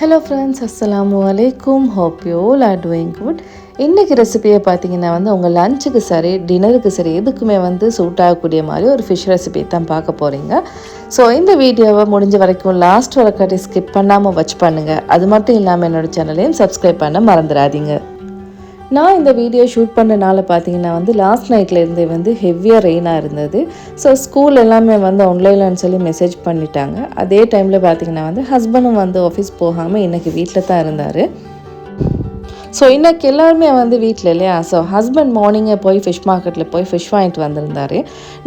Hello friends அஸ்லாம் வலைக்கும் hope you all are doing good இன்றைக்கி ரெசிபியை பார்த்தீங்கன்னா வந்து உங்கள் லஞ்சுக்கு சரி டின்னருக்கு சரி எதுக்குமே வந்து சூட் ஆகக்கூடிய மாதிரி ஒரு ஃபிஷ் ரெசிபி தான் பார்க்க போகிறீங்க ஸோ இந்த வீடியோவை முடிஞ்ச வரைக்கும் லாஸ்ட் வரைக்காட்டி ஸ்கிப் பண்ணாமல் வச்சு பண்ணுங்கள் அது மட்டும் இல்லாமல் என்னோடய சேனலையும் சப்ஸ்கிரைப் பண்ண மறந்துடாதீங்க. நான் இந்த வீடியோ ஷூட் பண்ணனால பார்த்தீங்கன்னா வந்து லாஸ்ட் நைட்லேருந்தே வந்து ஹெவியாக ரெயினாக இருந்தது. ஸோ ஸ்கூல் எல்லாமே வந்து ஆன்லைனில்னு சொல்லி மெசேஜ் பண்ணிட்டாங்க. அதே டைமில் பார்த்தீங்கன்னா வந்து ஹஸ்பண்டும் வந்து ஆஃபீஸ் போகாமல் இன்றைக்கி வீட்டில் தான் இருந்தார். ஸோ இன்றைக்கி எல்லாருமே வந்து வீட்டில் இல்லையா? ஸோ ஹஸ்பண்ட் மார்னிங்கே போய் ஃபிஷ் மார்க்கெட்டில் போய் ஃபிஷ் வாங்கிட்டு வந்திருந்தாரு.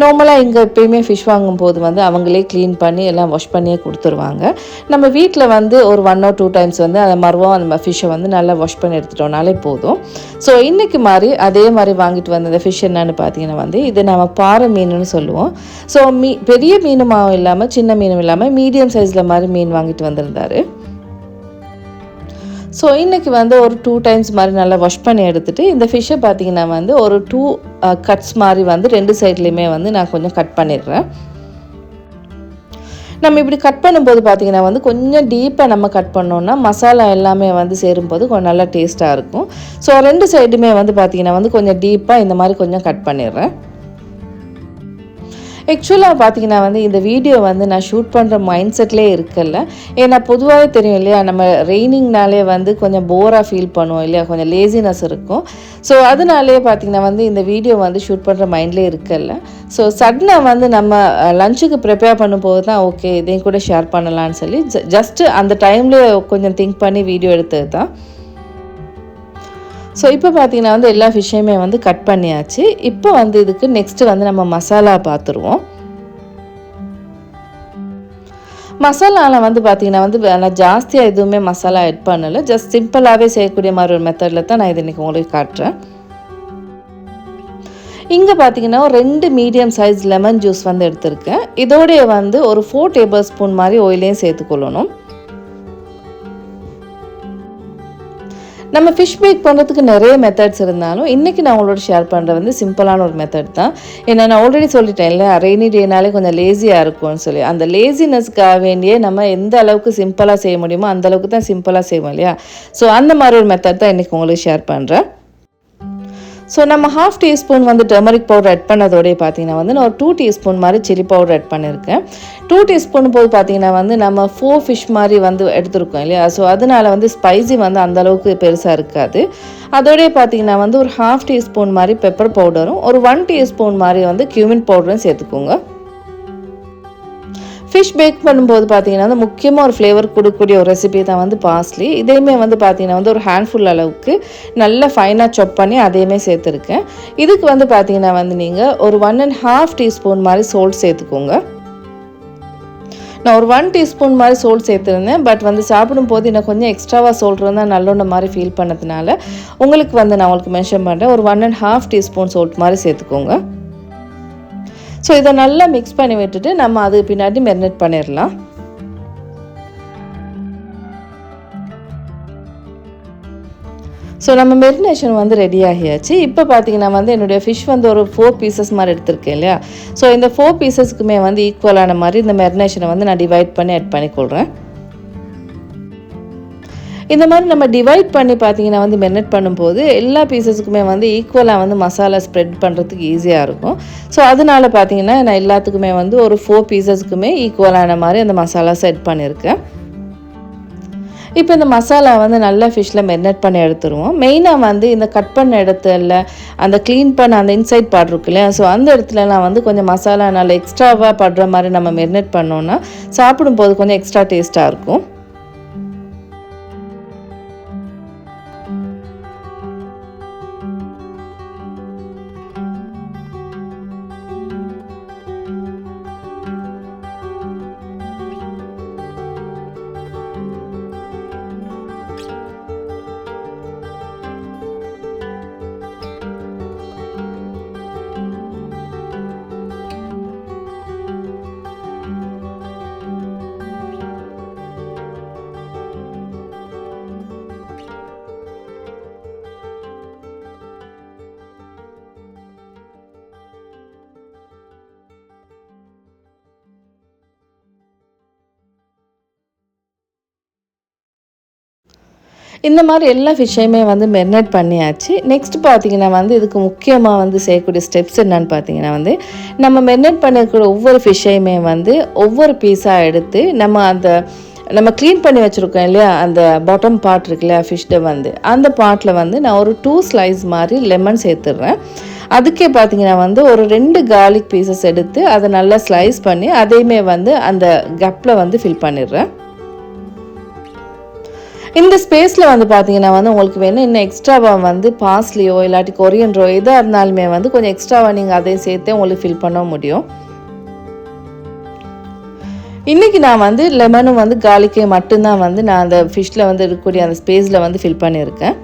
நார்மலாக இங்கே எப்பயுமே ஃபிஷ் வாங்கும்போது வந்து அவங்களே க்ளீன் பண்ணி எல்லாம் வாஷ் பண்ணியே கொடுத்துருவாங்க. நம்ம வீட்டில் வந்து ஒரு ஒன் ஆர் டூ டைம்ஸ் வந்து அதை மறுவோம் அந்த ஃபிஷ்ஷை வந்து நல்லா வாஷ் பண்ணி எடுத்துட்டோம்னாலே போதும். ஸோ இன்றைக்கி மாதிரி அதே மாதிரி வாங்கிட்டு வந்த ஃபிஷ் என்னன்னு பார்த்தீங்கன்னா வந்து இது நம்ம பாறை மீனுன்னு சொல்லுவோம். ஸோ மீ பெரிய மீனுமாவும் இல்லாமல் சின்ன மீனும் இல்லாமல் மீடியம் சைஸில் மாதிரி மீன் வாங்கிட்டு வந்திருந்தாரு. ஸோ இன்றைக்கி வந்து ஒரு டூ டைம்ஸ் மாதிரி நல்லா வாஷ் பண்ணி எடுத்துகிட்டு இந்த ஃபிஷ்ஷை பார்த்தீங்கன்னா வந்து ஒரு டூ கட்ஸ் மாதிரி வந்து ரெண்டு சைட்லேயுமே வந்து நான் கொஞ்சம் கட் பண்ணிடுறேன். நம்ம இப்படி கட் பண்ணும்போது பார்த்தீங்கன்னா வந்து கொஞ்சம் டீப்பாக நம்ம கட் பண்ணோன்னா மசாலா எல்லாமே வந்து சேரும்போது கொஞ்சம் நல்லா டேஸ்ட்டாக இருக்கும். ஸோ ரெண்டு சைடுமே வந்து பார்த்திங்கன்னா வந்து கொஞ்சம் டீப்பாக இந்த மாதிரி கொஞ்சம் கட் பண்ணிடுறேன். ஆக்சுவலாக பார்த்தீங்கன்னா வந்து இந்த வீடியோ வந்து நான் ஷூட் பண்ணுற மைண்ட் செட்லேயே இருக்கல ஏன்னா பொதுவாகவே தெரியும் இல்லையா நம்ம ரெய்னிங்னாலே வந்து கொஞ்சம் போராக ஃபீல் பண்ணுவோம் இல்லையா கொஞ்சம் லேசினஸ் இருக்கும். ஸோ அதனாலே பார்த்தீங்கன்னா வந்து இந்த வீடியோ வந்து ஷூட் பண்ணுற மைண்ட்லேயே இருக்கல ஸோ சடனாக வந்து நம்ம லஞ்சுக்கு ப்ரிப்பேர் பண்ணும்போது தான் ஓகே இதையும் கூட ஷேர் பண்ணலான்னு சொல்லி ஜஸ்ட்டு அந்த டைம்லேயே கொஞ்சம் திங்க் பண்ணி வீடியோ எடுத்தது தான் ஸோ இப்போ பார்த்தீங்கன்னா வந்து எல்லா ஃபிஷ்ஷையுமே வந்து கட் பண்ணியாச்சு. இப்போ வந்து இதுக்கு நெக்ஸ்ட்டு வந்து நம்ம மசாலா பார்த்துருவோம் மசாலாவில் வந்து பார்த்தீங்கன்னா வந்து நான் ஜாஸ்தியாக எதுவுமே மசாலா ஆட் பண்ணலை. ஜஸ்ட் சிம்பிளாகவே செய்யக்கூடிய மாதிரி ஒரு மெத்தடில் தான் நான் இது இன்றைக்கி உங்களுக்கு காட்டுறேன். இங்கே பார்த்தீங்கன்னா ரெண்டு மீடியம் சைஸ் லெமன் ஜூஸ் வந்து எடுத்திருக்கேன். இதோடைய வந்து ஒரு ஃபோர் டேபிள் ஸ்பூன் மாதிரி ஆயிலையும் சேர்த்துக்கொள்ளணும். நம்ம ஃபிஷ் பேக் பண்ணுறதுக்கு நிறைய மெத்தட்ஸ் இருந்தாலும் இன்றைக்கி நான் உங்களோட ஷேர் பண்ணுறது வந்து சிம்பிளான ஒரு மெத்தட் தான். ஏன்னா நான் ஆல்ரெடி சொல்லிட்டேன் இல்லை ரெய்னி டேனாலே கொஞ்சம் லேசியாக இருக்கும்னு சொல்லி. அந்த லேசினஸ்க்காக வேண்டியே நம்ம எந்த அளவுக்கு சிம்பிளாக செய்ய முடியுமோ அந்த அளவுக்கு தான் சிம்பிளாக செய்வோம் இல்லையா? ஸோ அந்த மாதிரி ஒரு மெத்தட் தான் இன்றைக்கி உங்களுக்கு ஷேர் பண்ணுறேன் ஸோ நம்ம ஹாஃப் டீஸ்பூன் வந்து டர்மரிக் பவுடர் ஆட் பண்ணதோடய பார்த்தீங்கன்னா வந்து நான் ஒரு டூ டீஸ்பூன் மாதிரி சில்லி பவுடர் ஆட் பண்ணியிருக்கேன் டூ டீஸ்பூன் போது பார்த்தீங்கன்னா வந்து நம்ம ஃபோர் ஃபிஷ் மாதிரி வந்து எடுத்திருக்கோம் இல்லையா? ஸோ அதனால் வந்து ஸ்பைசி வந்து அந்தளவுக்கு பெருசாக இருக்காது. அதோடய பார்த்தீங்கன்னா வந்து ஒரு ஹாஃப் டீஸ்பூன் மாதிரி பெப்பர் பவுடரும் ஒரு ஒன் டீஸ்பூன் மாதிரி வந்து கியூமின் பவுடரும் சேர்த்துக்கோங்க. ஃபிஷ் பேக் பண்ணும்போது பார்த்தீங்கன்னா வந்து முக்கியமாக ஒரு ஃப்ளேவர் கொடுக்கக்கூடிய ஒரு ரெசிபி தான் வந்து பாஸ்லி இதையுமே வந்து பார்த்தீங்கன்னா வந்து ஒரு ஹேண்ட்ஃபுல் அளவுக்கு நல்லா ஃபைனாக சாப் பண்ணி அதையுமே சேர்த்துருக்கேன். இதுக்கு வந்து பார்த்தீங்கன்னா வந்து நீங்கள் ஒரு ஒன் அண்ட் ஹாஃப் டீஸ்பூன் மாதிரி சோல்ட் சேர்த்துக்கோங்க. நான் ஒரு ஒன் டீஸ்பூன் மாதிரி சோல்ட் சேர்த்துருந்தேன். பட் வந்து சாப்பிடும்போது எனக்கு கொஞ்சம் எக்ஸ்ட்ராவாக சோல்ட்ருந்தால் இருந்தால் நல்லொன்று மாதிரி ஃபீல் பண்ணதுனால உங்களுக்கு வந்து நான் உங்களுக்கு மென்ஷன் பண்ணுறேன் ஒரு one and half teaspoon salt மாதிரி சேர்த்துக்கோங்க. ஸோ இதை நல்லா மிக்ஸ் பண்ணி விட்டுட்டு நம்ம அது பின்னாடி மெரினேட் பண்ணிடலாம் ஸோ நம்ம மெரினேஷன் வந்து ரெடி ஆகியாச்சு. இப்போ பார்த்தீங்கன்னா வந்து என்னுடைய ஃபிஷ் வந்து ஒரு ஃபோர் பீசஸ் மாதிரி எடுத்திருக்கேன் இல்லையா? ஸோ இந்த ஃபோர் பீசஸ்க்குமே வந்து ஈக்குவலான மாதிரி இந்த மெரினேஷனை வந்து நான் டிவைட் பண்ணி ஆட் பண்ணிக்கொள்கிறேன் இந்த மாதிரி நம்ம டிவைட் பண்ணி பார்த்தீங்கன்னா வந்து மெரினேட் பண்ணும்போது எல்லா பீசஸுக்குமே வந்து ஈக்குவலாக வந்து மசாலா ஸ்ப்ரெட் பண்ணுறதுக்கு ஈஸியாக இருக்கும். ஸோ அதனால பார்த்தீங்கன்னா நான் எல்லாத்துக்குமே வந்து ஒரு ஃபோர் பீசஸ்க்குமே ஈக்குவலான மாதிரி அந்த மசாலா செட் பண்ணியிருக்கேன் இப்போ இந்த மசாலா வந்து நல்லா ஃபிஷ்ஷில் மெரினேட் பண்ணி எடுத்துருவோம். மெயினாக வந்து இந்த கட் பண்ண இடத்துல அந்த க்ளீன் பண்ண அந்த இன்சைட் பாட் இருக்கு இல்லையா? ஸோ அந்த இடத்துலலாம் வந்து கொஞ்சம் மசாலா நல்லா எக்ஸ்ட்ராவாக படுற மாதிரி நம்ம மெரினேட் பண்ணோன்னா சாப்பிடும்போது கொஞ்சம் எக்ஸ்ட்ரா டேஸ்ட்டாக இருக்கும். இந்த மாதிரி எல்லா ஃபிஷ்ஷையுமே வந்து மெரினேட் பண்ணியாச்சு. நெக்ஸ்ட் பார்த்தீங்கன்னா வந்து இதுக்கு முக்கியமாக வந்து செய்யக்கூடிய ஸ்டெப்ஸ் என்னன்னு பார்த்தீங்கன்னா வந்து நம்ம மெரினேட் பண்ணிருக்கிற ஒவ்வொரு ஃபிஷ்ஷையுமே வந்து ஒவ்வொரு பீஸாக எடுத்து நம்ம அந்த நம்ம க்ளீன் பண்ணி வச்சுருக்கோம் இல்லையா? அந்த பாட்டம் பார்ட் இருக்கு இல்லையா? ஃபிஷ்டை வந்து. அந்த பார்ட்டில் வந்து நான் ஒரு டூ ஸ்லைஸ் மாதிரி லெமன் சேர்த்துடுறேன். அதுக்கே பார்த்தீங்கன்னா வந்து ஒரு ரெண்டு கார்லிக் பீசஸ் எடுத்து அதை நல்லா ஸ்லைஸ் பண்ணி அதையுமே வந்து அந்த கப்பில் வந்து ஃபில் பண்ணிடுறேன். இந்த ஸ்பேஸில் வந்து பார்த்தீங்கன்னா வந்து உங்களுக்கு வேணும் இன்னும் எக்ஸ்ட்ராவாக வந்து பாஸ்லியோ இல்லாட்டி கொரியன்றோ எதாக இருந்தாலுமே வந்து கொஞ்சம் எக்ஸ்ட்ராவாக நீங்கள் அதையும் சேர்த்து உங்களுக்கு ஃபில் பண்ண முடியும். இன்றைக்கி நான் வந்து லெமனும் வந்து காலிக்கே மட்டும்தான் வந்து நான் அந்த ஃபிஷ்ஷில் வந்து இருக்கக்கூடிய அந்த ஸ்பேஸில் வந்து ஃபில் பண்ணியிருக்கேன்.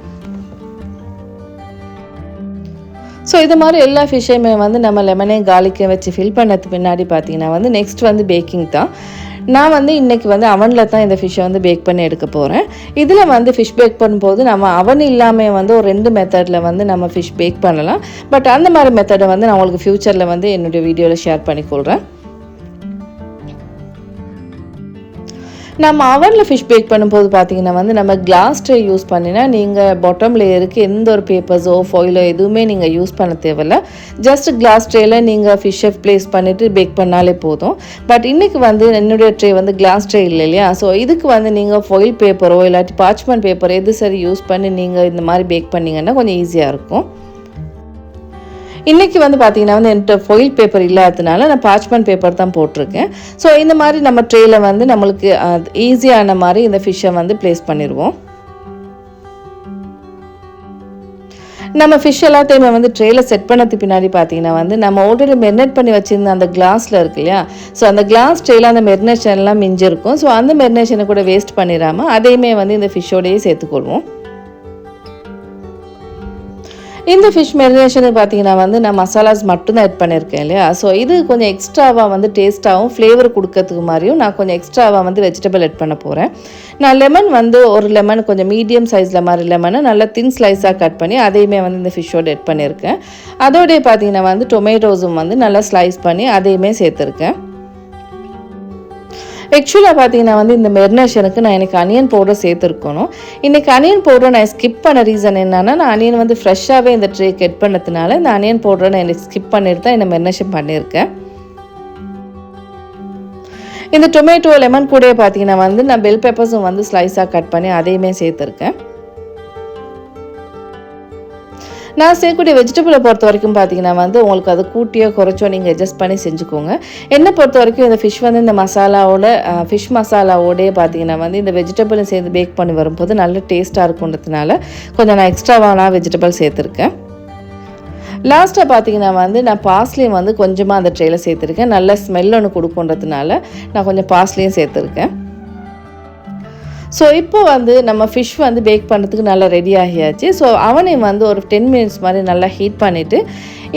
ஸோ இது மாதிரி எல்லா ஃபிஷ்ஷையுமே வந்து நம்ம லெமனே காலிக்க வச்சு ஃபில் பண்ணது பின்னாடி பார்த்தீங்கன்னா வந்து நெக்ஸ்ட் வந்து பேக்கிங் தான். நான் வந்து இன்றைக்கி வந்து அவனில் தான் இந்த ஃபிஷ்ஷை வந்து பேக் பண்ணி எடுக்க போகிறேன் இதில் வந்து ஃபிஷ் பேக் பண்ணும்போது நம்ம அவன் இல்லாமல் வந்து ஒரு ரெண்டு மெத்தடில் வந்து நம்ம ஃபிஷ் பேக் பண்ணலாம். பட் அந்த மாதிரி மெத்தடை வந்து நான் உங்களுக்கு ஃப்யூச்சரில் வந்து என்னுடைய வீடியோவில் ஷேர் பண்ணிக்கொள்கிறேன் நம்ம அவனில் ஃபிஷ் பேக் பண்ணும்போது பார்த்தீங்கன்னா வந்து நம்ம கிளாஸ் ட்ரே யூஸ் பண்ணினா நீங்கள் பாட்டம் லேயருக்கு எந்த ஒரு பேப்பர்ஸோ ஃபாயிலோ எதுவுமே நீங்கள் யூஸ் பண்ண தேவையில்ல. ஜஸ்ட் கிளாஸ் ட்ரேயில் நீங்கள் ஃபிஷ்ஷை ப்ளேஸ் பண்ணிவிட்டு பேக் பண்ணாலே போதும். பட் இன்றைக்கி வந்து என்னுடைய ட்ரே வந்து கிளாஸ் ட்ரே இல்லை இல்லையா? ஸோ இதுக்கு வந்து நீங்கள் ஃபாயில் பேப்பரோ இல்லாட்டி பார்ச்மெண்ட் பேப்பர் எது சரி யூஸ் பண்ணி நீங்கள் இந்த மாதிரி பேக் பண்ணிங்கன்னா கொஞ்சம் ஈஸியாக இருக்கும். இன்றைக்கி வந்து பார்த்திங்கன்னா வந்து என்கிட்ட ஃபொயில் பேப்பர் இல்லாததுனால நான் பார்ச்மெண்ட் பேப்பர் தான் போட்டிருக்கேன். ஸோ இந்த மாதிரி நம்ம ட்ரேயில் வந்து நம்மளுக்கு ஈஸியான மாதிரி இந்த ஃபிஷ்ஷை வந்து ப்ளேஸ் பண்ணிடுவோம் நம்ம ஃபிஷ் எல்லாத்தையுமே வந்து ட்ரேயில் செட் பண்ணது பின்னாடி பார்த்தீங்கன்னா வந்து நம்ம ஆல்ரெடி மெரினேட் பண்ணி வச்சுருந்த அந்த கிளாஸில் இருக்கு இல்லையா? ஸோ அந்த கிளாஸ் ட்ரேயில் அந்த மெரினேஷன் எல்லாம் மிஞ்சிருக்கும். ஸோ அந்த மெரினேஷனை கூட வேஸ்ட் பண்ணிடாமல் அதையுமே வந்து இந்த ஃபிஷ்ஷோடையே சேர்த்துக்கொள்வோம். இந்த ஃபிஷ் மெரினேஷனுக்கு பார்த்தீங்கன்னா வந்து நான் மசாலாஸ் மட்டும்தான் ஆட் பண்ணியிருக்கேன் இல்லையா? ஸோ இது கொஞ்சம் எக்ஸ்ட்ராவாக வந்து டேஸ்ட்டாகவும் ஃப்ளேவர் கொடுக்கறதுக்கு மாதிரியும் நான் கொஞ்சம் எக்ஸ்ட்ராவாக வந்து வெஜிடபிள் ஆட் பண்ண போகிறேன் நான் லெமன் வந்து ஒரு லெமன் கொஞ்சம் மீடியம் சைஸில் மாதிரி லெமனை நல்லா தின் ஸ்லைஸாக கட் பண்ணி அதையுமே வந்து இந்த ஃபிஷ்ஷோடு ஆட் பண்ணியிருக்கேன் அதோடய பார்த்தீங்கன்னா வந்து டொமேட்டோஸும் வந்து நல்லா ஸ்லைஸ் பண்ணி அதையுமே சேர்த்துருக்கேன். ஆக்சுவலாக பார்த்தீங்கன்னா வந்து இந்த மெரினேஷனுக்கு நான் எனக்கு அனியன் பவுடர் சேர்த்துருக்கணும். இன்றைக்கி அனியன் பவுடர் நான் ஸ்கிப் பண்ண ரீசன் என்னென்னா நான் அனியன் வந்து ஃப்ரெஷ்ஷாகவே இந்த ட்ரே கட் பண்ணதுனால இந்த அனியன் பவுடரை நான் எனக்கு ஸ்கிப் பண்ணிட்டு தான் இந்த மெரினேஷன் பண்ணியிருக்கேன். இந்த டொமேட்டோ லெமன் கூட பார்த்தீங்கன்னா வந்து நான் பெல் பெப்பர்ஸும் வந்து ஸ்லைஸாக கட் பண்ணி அதையுமே சேர்த்துருக்கேன். நான் செய்யக்கூடிய வெஜிடபிளை பொறுத்த வரைக்கும் பார்த்தீங்கன்னா வந்து உங்களுக்கு அது கூட்டியோ குறைச்சோ நீங்கள் அட்ஜஸ்ட் பண்ணி செஞ்சுக்கோங்க. என்னை பொறுத்த வரைக்கும் இந்த ஃபிஷ் வந்து இந்த மசாலாவோட ஃபிஷ் மசாலாவோடய பார்த்தீங்கன்னா வந்து இந்த வெஜிடபிளும் சேர்ந்து பேக் பண்ணி வரும்போது நல்ல டேஸ்ட்டாக இருக்குன்றதுனால கொஞ்சம் நான் எக்ஸ்ட்ராவான வெஜிடபிள் சேர்த்துருக்கேன். லாஸ்ட்டாக பார்த்தீங்கன்னா வந்து நான் பாஸ்லியும் வந்து கொஞ்சமாக அந்த ட்ரேயில் சேர்த்துருக்கேன். நல்ல ஸ்மெல் ஒன்று கொடுக்குன்றதுனால நான் கொஞ்சம் பாஸ்லியும் சேர்த்துருக்கேன். ஸோ இப்போ வந்து நம்ம ஃபிஷ் வந்து பேக் பண்ணுறதுக்கு நல்லா ரெடி ஆகியாச்சு. ஸோ அவனையும் வந்து ஒரு டென் மினிட்ஸ் மாதிரி நல்லா ஹீட் பண்ணிவிட்டு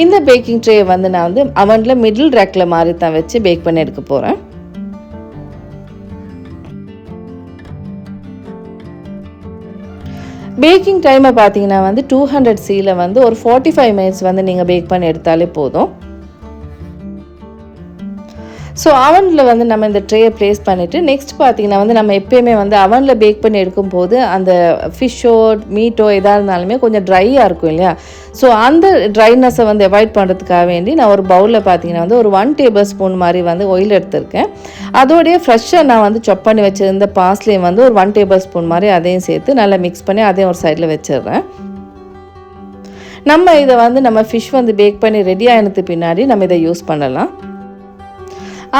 இந்த பேக்கிங் ட்ரே வந்து நான் வந்து அவனில் மிடில் ரேக்கில் மாதிரி தான் வச்சு பேக் பண்ணி எடுக்க போகிறேன் பேக்கிங் டைமை பார்த்தீங்கன்னா வந்து டூ ஹண்ட்ரட் சீல வந்து ஒரு ஃபார்ட்டி ஃபைவ் மினிட்ஸ் வந்து நீங்கள் பேக் பண்ணி எடுத்தாலே போதும். ஸோ அவனில் வந்து நம்ம இந்த ட்ரேயை ப்ளேஸ் பண்ணிவிட்டு நெக்ஸ்ட் பார்த்திங்கன்னா வந்து நம்ம எப்பயுமே வந்து அவனில் பேக் பண்ணி எடுக்கும்போது அந்த ஃபிஷ்ஷோ மீட்டோ எதாக இருந்தாலுமே கொஞ்சம் ட்ரையாக இருக்கும் இல்லையா? ஸோ அந்த ட்ரைனஸை வந்து அவாய்ட் பண்ணுறதுக்காக வேண்டி நான் ஒரு பவுலில் பார்த்தீங்கன்னா வந்து ஒரு ஒன் டேபிள் ஸ்பூன் மாதிரி வந்து ஒயில் எடுத்திருக்கேன். அதோடைய ஃப்ரெஷ்ஷாக நான் வந்து சொப் பண்ணி வச்சுருந்த பாஸ்லேயும் வந்து ஒரு ஒன் டேபிள் ஸ்பூன் மாதிரி அதையும் சேர்த்து நல்லா மிக்ஸ் பண்ணி அதையும் ஒரு சைடில் வச்சிடுறேன். நம்ம இதை வந்து நம்ம ஃபிஷ் வந்து பேக் பண்ணி ரெடி ஆனதுக்கு பின்னாடி நம்ம இதை யூஸ் பண்ணலாம்.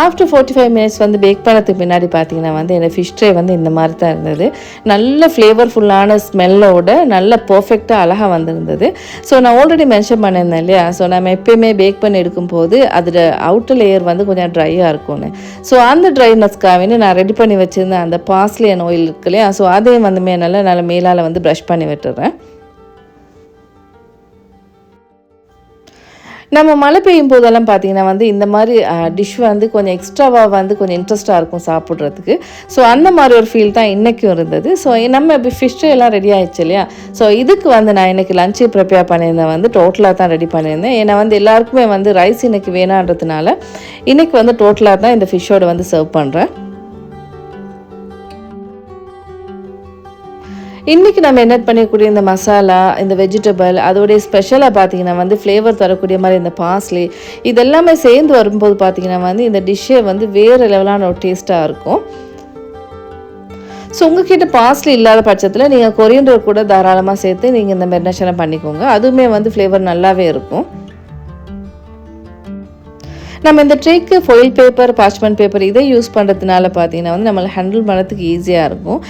ஆஃப்டர் ஃபார்ட்டி ஃபைவ் மினிட்ஸ் வந்து பேக் பண்ணதுக்கு பின்னாடி பார்த்தீங்கன்னா வந்து என்னோடய ஃபிஷ் ட்ரே வந்து இந்த மாதிரி தான் இருந்தது. நல்ல ஃப்ளேவர்ஃபுல்லான ஸ்மெல்லோட நல்ல பர்ஃபெக்டாக அழகாக வந்திருந்தது. ஸோ நான் ஆல்ரெடி மென்ஷன் பண்ணியிருந்தேன் இல்லையா? ஸோ நம்ம எப்பயுமே பேக் பண்ணி எடுக்கும்போது அதில் அவுட்டர் லேயர் வந்து கொஞ்சம் ட்ரையாக இருக்கும்னு. ஸோ அந்த ட்ரைனஸ்க்காக வேண்டி நான் ரெடி பண்ணி வச்சுருந்தேன் அந்த பாஸ்லியன் ஆயில் இருக்கு இல்லையா? ஸோ அதையும் வந்து நல்லா நல்லா மேலால் வந்து ப்ரஷ் பண்ணி விட்டுறேன். நம்ம மழை பெய்யும் போதெல்லாம் பார்த்தீங்கன்னா வந்து இந்த மாதிரி டிஷ் வந்து கொஞ்சம் எக்ஸ்ட்ராவாக வந்து கொஞ்சம் இன்ட்ரெஸ்ட்டாக இருக்கும் சாப்பிட்றதுக்கு. ஸோ அந்த மாதிரி ஒரு ஃபீல் தான் இன்றைக்கும் இருந்தது. ஸோ நம்ம இப்போ ஃபிஷ்ஷு எல்லாம் ரெடி ஆயிடுச்சு இல்லையா? ஸோ இதுக்கு வந்து நான் இன்றைக்கி லஞ்சு ப்ரிப்பேர் பண்ணியிருந்தேன். வந்து டோட்டலாக தான் ரெடி பண்ணியிருந்தேன். ஏன்னா வந்து எல்லாருக்குமே வந்து ரைஸ் இன்றைக்கி வேணான்றதுனால இன்றைக்கி வந்து டோட்டலாக தான் இந்த ஃபிஷ்ஷோட வந்து சர்வ் பண்ணுறேன் இன்றைக்கி நம்ம என்ன பண்ணக்கூடிய இந்த மசாலா இந்த வெஜிடபிள் அதோடைய ஸ்பெஷலாக பார்த்தீங்கன்னா வந்து ஃப்ளேவர் தரக்கூடிய மாதிரி இந்த பாஸ்லி இதெல்லாமே சேர்ந்து வரும்போது பார்த்தீங்கன்னா வந்து இந்த டிஷ்ஷே வந்து வேறு லெவலான ஒரு டேஸ்ட்டாக இருக்கும். ஸோ உங்ககிட்ட பாஸ்லி இல்லாத பட்சத்தில் நீங்கள் கொரியண்டர் கூட தாராளமாக சேர்த்து நீங்கள் இந்த மெரினேஷனை பண்ணிக்கோங்க. அதுவுமே வந்து ஃப்ளேவர் நல்லாவே இருக்கும். நம்ம இந்த ட்ரேக்கு ஃபொயில் பேப்பர் பாச்மெண்ட் பேப்பர் இதை யூஸ் பண்ணுறதுனால பார்த்தீங்கன்னா வந்து நம்மளை ஹேண்டில் பண்ணுறதுக்கு ஈஸியாக இருக்கும்.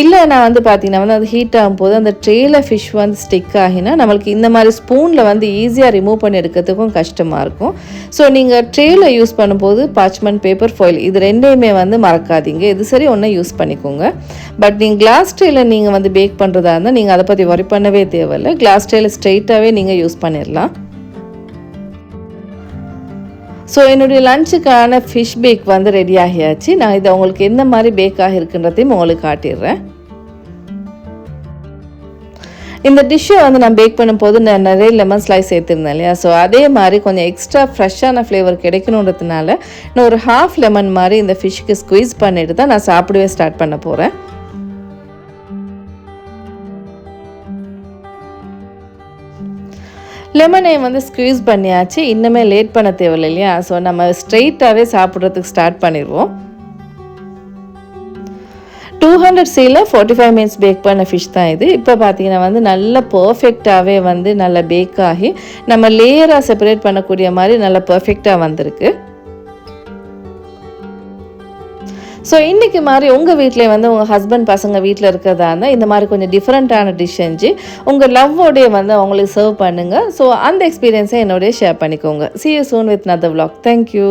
இல்லை நான் வந்து பார்த்தீங்கன்னா வந்து அது ஹீட் ஆகும்போது அந்த ட்ரேயில் ஃபிஷ் வந்து ஸ்டிக் ஆகினா நம்மளுக்கு இந்த மாதிரி ஸ்பூனில் வந்து ஈஸியாக ரிமூவ் பண்ணி எடுக்கிறதுக்கும் கஷ்டமாக இருக்கும். ஸோ நீங்கள் ட்ரேயில் யூஸ் பண்ணும்போது பாச்மெண்ட் பேப்பர் ஃபொயில் இது ரெண்டையுமே வந்து மறக்காதீங்க. இது சரி ஒன்றை யூஸ் பண்ணிக்கோங்க. பட் நீங்கள் கிளாஸ் ட்ரேயில் நீங்கள் வந்து பேக் பண்ணுறதா இருந்தால் நீங்கள் அதை பற்றி ஒரி பண்ணவே தேவையில்லை. கிளாஸ் ட்ரேயில் ஸ்ட்ரெயிட்டாகவே நீங்கள் யூஸ் பண்ணிடலாம் ஸோ என்னுடைய லஞ்சுக்கான ஃபிஷ் பேக் வந்து ரெடி ஆகியாச்சு. நான் இதை உங்களுக்கு எந்த மாதிரி பேக் ஆகிருக்குன்றதையும் உங்களுக்கு காட்டிடுறேன். இந்த டிஷ்ஷை வந்து நான் பேக் பண்ணும்போது நான் நிறைய லெமன் ஸ்லைஸ் சேர்த்துருந்தேன் இல்லையா? ஸோ அதே மாதிரி கொஞ்சம் எக்ஸ்ட்ரா ஃப்ரெஷ்ஷான ஃப்ளேவர் கிடைக்கணுன்றதுனால நான் ஒரு ஹாஃப் லெமன் மாதிரி இந்த ஃபிஷ்ஷுக்கு ஸ்குவீஸ் பண்ணிட்டு தான் நான் சாப்பிடவே ஸ்டார்ட் பண்ண போகிறேன் லெமனை வந்து ஸ்க்வீஸ் பண்ணியாச்சு. இன்னுமே லேட் பண்ண தேவையில்லை இல்லையா ஸோ நம்ம ஸ்ட்ரெயிட்டாகவே சாப்பிட்றதுக்கு ஸ்டார்ட் பண்ணிடுவோம். டூ ஹண்ட்ரட் சீல ஃபார்ட்டி ஃபைவ் மினிட்ஸ் பேக் பண்ண ஃபிஷ் தான் இது. இப்போ பார்த்தீங்கன்னா வந்து நல்லா பர்ஃபெக்டாகவே வந்து நல்லா பேக் ஆகி நம்ம லேயராக செப்பரேட் பண்ணக்கூடிய மாதிரி நல்லா பர்ஃபெக்டாக வந்திருக்கு. ஸோ இன்றைக்கி மாதிரி உங்கள் வீட்டிலே வந்து உங்கள் ஹஸ்பண்ட் பசங்க வீட்டில் இருக்கிறதா இருந்தால் இந்த மாதிரி கொஞ்சம் டிஃப்ரெண்ட்டான டிஷ் செஞ்சு உங்கள் லவ்வோடைய வந்து அவங்களுக்கு சர்வ் பண்ணுங்கள் ஸோ அந்த எக்ஸ்பீரியன்ஸை என்னோடய ஷேர் பண்ணிக்கோங்க. See you soon with another vlog thank you